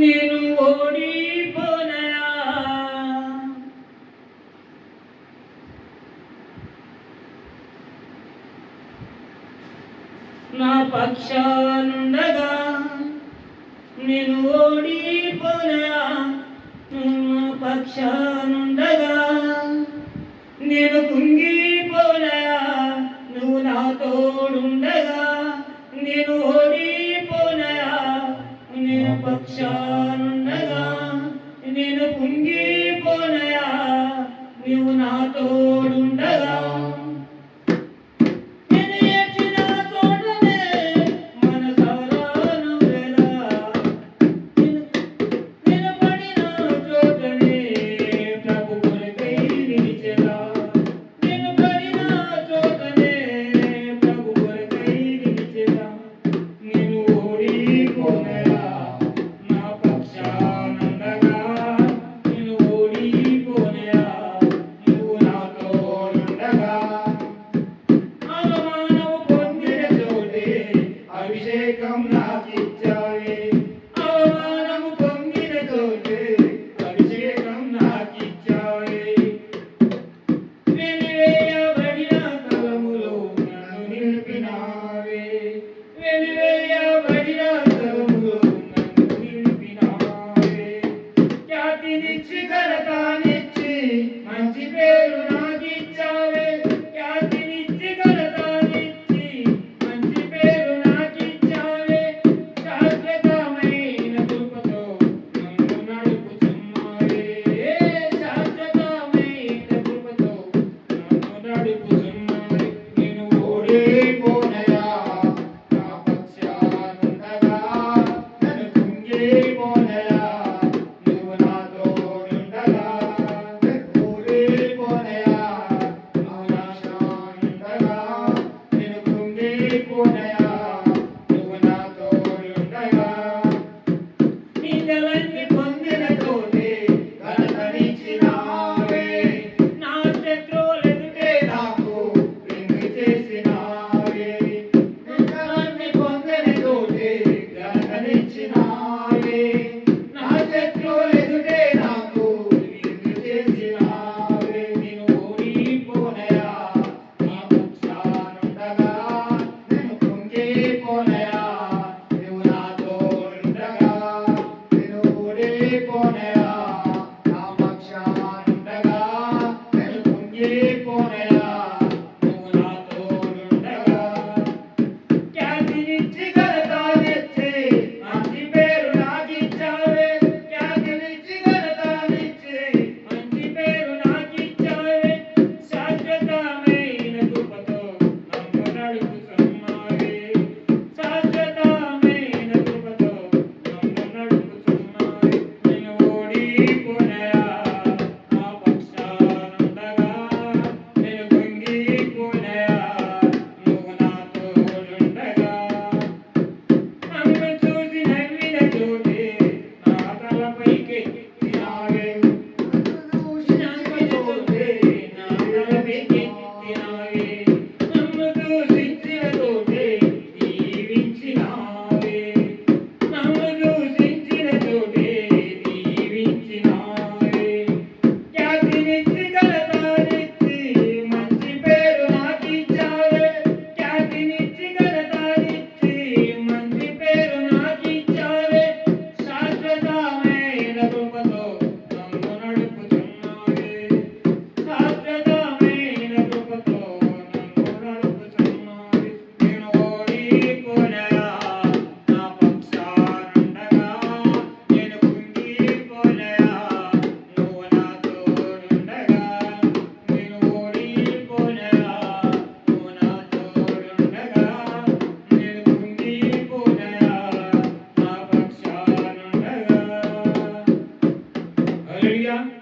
నేను ఓడిపోనయా? నా పక్షానుండగా నేను ఓడిపోనయా? నువ్వు నా పక్షానుండగా నేను కుంగిపోనయా? నువ్వు నా తోడుండగా నేను నేను entre fría